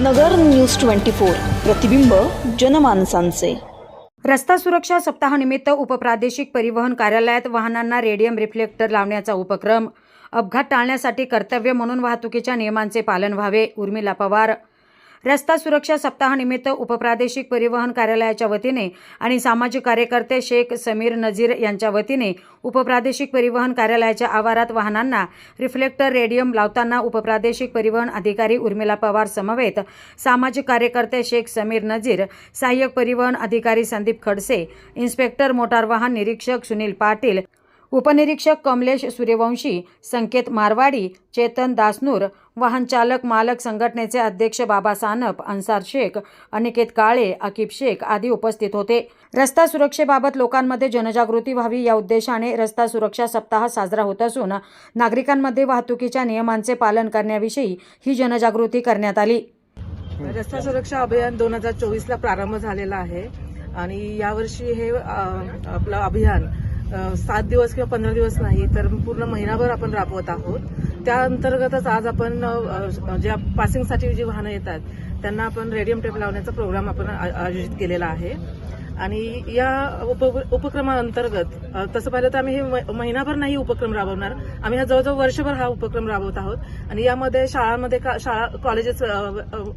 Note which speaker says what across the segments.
Speaker 1: नगर news twenty four प्रतिबिंब जनमानसांचे.
Speaker 2: रस्ता सुरक्षा सप्ताहानिमित्त उपप्रादेशिक परिवहन कार्यालयात वाहनांना रेडियम रिफ्लेक्टर लावण्याचा उपक्रम. अपघात टाळण्यासाठी कर्तव्य म्हणून वाहतुकीच्या नियमांचे पालन व्हावे उर्मिला पवार. रस्ता सुरक्षा सप्ताहानिमित्त उपप्रादेशिक परिवहन कार्यालयाच्या वतीने आणि सामाजिक कार्यकर्ते शेख समीर नजीर यांच्या वतीने उपप्रादेशिक परिवहन कार्यालयाच्या आवारात वाहनांना रिफ्लेक्टर रेडियम लावताना उपप्रादेशिक परिवहन अधिकारी उर्मिला पवार समवेत सामाजिक कार्यकर्ते शेख समीर नजीर सहाय्यक परिवहन अधिकारी संदीप खडसे इन्स्पेक्टर मोटार वाहन निरीक्षक सुनील पाटील उपनिरीक्षक कमलेश सूर्यवंशी संकेत मारवाडी चेतन दासनूर वाहन चालक मालक संघटनेचे अध्यक्ष बाबा सानप अन्सार शेख अनिकेत काळे अकीब शेख आदी उपस्थित होते. रस्ता सुरक्षेबाबत लोकांमध्ये जनजागृती व्हावी या उद्देशाने रस्ता सुरक्षा सप्ताह साजरा होत असून नागरिकांमध्ये वाहतुकीच्या नियमांचे पालन करण्याविषयी ही जनजागृती करण्यात आली.
Speaker 3: रस्ता सुरक्षा अभियान दोन हजार चोवीसला प्रारंभ झालेला आहे आणि यावर्षी हे आपलं अभियान सात दिवस किंवा पंधरा दिवस नाही तर पूर्ण महिनाभर आपण राबवत आहोत. त्या अंतर्गतच आज आपण ज्या पासिंगसाठी जी वाहनं येतात त्यांना आपण रेडियम टेप लावण्याचा प्रोग्राम आपण आयोजित केलेला आहे. आणि या उप उपक्रमाअंतर्गत तसं पाहिलं तर आम्ही हे म- महिनाभर नाही उपक्रम राबवणार. आम्ही हा जवळजवळ वर्षभर हा उपक्रम राबवत आहोत. आणि यामध्ये शाळांमध्ये का- शाळा कॉलेजेस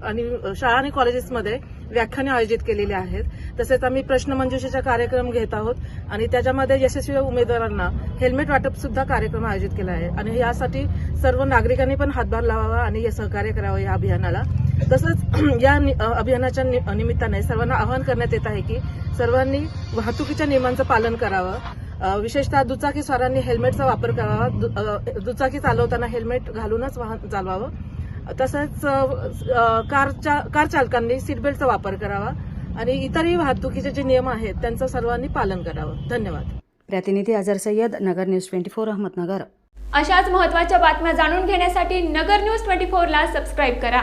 Speaker 3: आणि शाळा आणि कॉलेजेसमध्ये व्याख्याने आयोजित केलेली आहेत. तसेच आम्ही प्रश्नमंजुषेचा कार्यक्रम घेत आहोत. आणि त्याच्यामध्ये यशस्वी उमेदवारांना हेल्मेट वाटप सुद्धा कार्यक्रम आयोजित केला आहे. आणि यासाठी सर्व नागरिकांनी पण हातभार लावावा आणि हे सहकार्य करावं या अभियानाला. तसंच या अभियानाच्या नि- निमित्ताने सर्वांना आवाहन करण्यात येत आहे की सर्वांनी वाहतुकीच्या नियमांचं पालन करावं. विशेषतः दुचाकी स्वारांनी हेल्मेटचा वापर करावा. दुचाकी चालवताना हेल्मेट घालूनच वाहन चालवावं. तसंच कारच्या कार चालकांनी सीटबेल्टचा वापर करावा आणि इतरही वाहतुकीचे जे नियम आहेत त्यांचं सर्वांनी पालन करावं. धन्यवाद.
Speaker 2: प्रतिनिधी Azhar Sayyad Nagar news twenty four Ahmednagar.
Speaker 4: अशाच महत्त्वाच्या बातम्या जाणून घेण्यासाठी नगर न्यूज ट्वेंटी फोरला सबस्क्राईब करा.